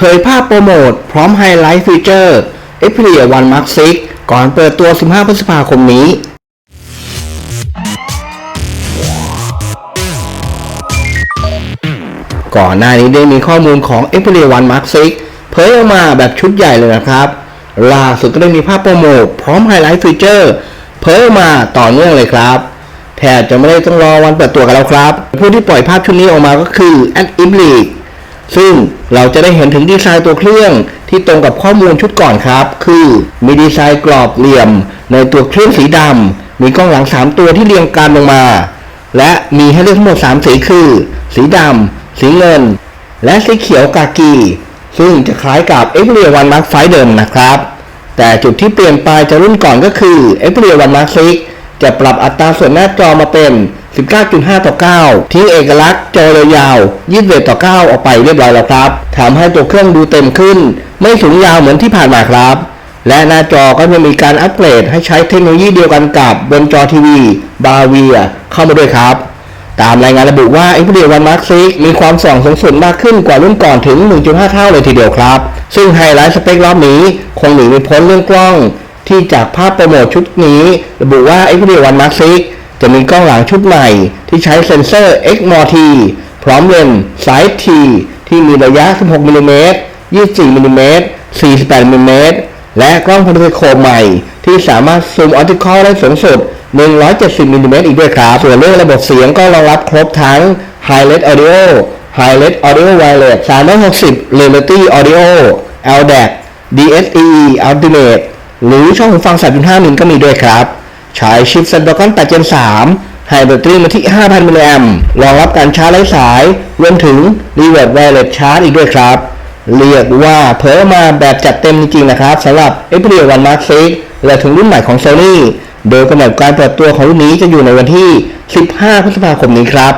เผยภาพโปรโมทพร้อมไฮไลท์ฟีเจอร์ Xperia One Mark 6 ก่อนเปิดตัว 15 พฤษภาคมนี้ก่อนหน้านี้ได้มีข้อมูลของ Xperia One Mark 6 เผยออกมาแบบชุดใหญ่เลยนะครับ ล่าสุดก็ได้มีภาพโปรโมทพร้อมไฮไลท์ฟีเจอร์เผยออกมาต่อเนื่องเลยครับ แทบจะไม่ได้ต้องรอวันเปิดตัวกันแล้วครับ ผู้ที่ปล่อยภาพชุดนี้ออกมาก็คือ a d i b l i ซึ่งเราจะได้เห็นถึงดีไซน์ตัวเครื่องที่ตรงกับข้อมูลชุดก่อนครับ คือมีดีไซน์กรอบเหลี่ยม ในตัวเครื่องสีดำมีกล้องหลัง 3 ตัวที่เรียงกันลงมา และมีให้เลือกทั้งหมด 3 สีคือ สีดำสีเงิน และสีเขียวกากี ซึ่งจะคล้ายกับ x p e r i a One Mark 5เดิมนะครับ แต่จุดที่เปลี่ยนไปจากรุ่นก่อนก็คือ x p e r i a One Mark 6 จะปรับอัตราส่วนหน้าจอมาเป็น 19.5 ต่อ 9 ทิ้งเอกลักษณ์จอยยาว 21 ต่อ 9 ออกไปเรียบร้อยแล้วครับทำให้ตัวเครื่องดูเต็มขึ้น ไม่สูงยาวเหมือนที่ผ่านมาครับ และหน้าจอก็จะมีการอัปเกรดให้ใช้เทคโนโลยีเดียวกันกับบนจอทีวีบาเวียเข้ามาด้วยครับ ตามรายงานระบุว่า Xperia One Mark 6มีความส่องสูงสุดมากขึ้นกว่ารุ่นก่อนถึง 1.5 เท่าเลยทีเดียวครับ ซึ่งไฮไลท์สเปครอบนี้คงหนีไม่พ้นเรื่องกล้อง ที่จากภาพโปรโมทชุดนี้ ระบุว่า Xperia One Mark 6จะมีกล้องหลังชุดใหม่ ที่ใช้เซ็นเซอร์ XMOT พร้อมเลนส์ Side T ที่มีระยะ 16มิลลิเมตร24มิลลิเมตร48มิลลิเมตรและกล้องพาโนรามิกโคมใหม่ ที่สามารถซูมออปติคอลได้สูงสุด 170มิลลิเมตรอีกด้วยครับ ส่วนเรื่องระบบเสียงก็รองรับครบทั้ง Hi-Res Audio Hi-Res Audio Wireless 360 Reality Audio LDAC DSE Ultimate หรือช่องหูฟัง 3.5 มิลก็มีด้วยครับ ใช้ชิป Snapdragon 8 Gen 3 ให้แบตเตอรี่มาที่ 5,000 มิลลิแอมป์รองรับการชาร์จไร้สาย รวมถึง Reverse Wireless Charge อีกด้วยครับ เรียกว่าเผยมาแบบจัดเต็มจริงๆนะครับสำหรับ Xperia One Mark 6และถึงรุ่นใหม่ของ Sony โดยกำหนดการเปิดตัวของรุ่นนี้จะอยู่ในวันที่ 15 พฤษภาคมนี้ครับ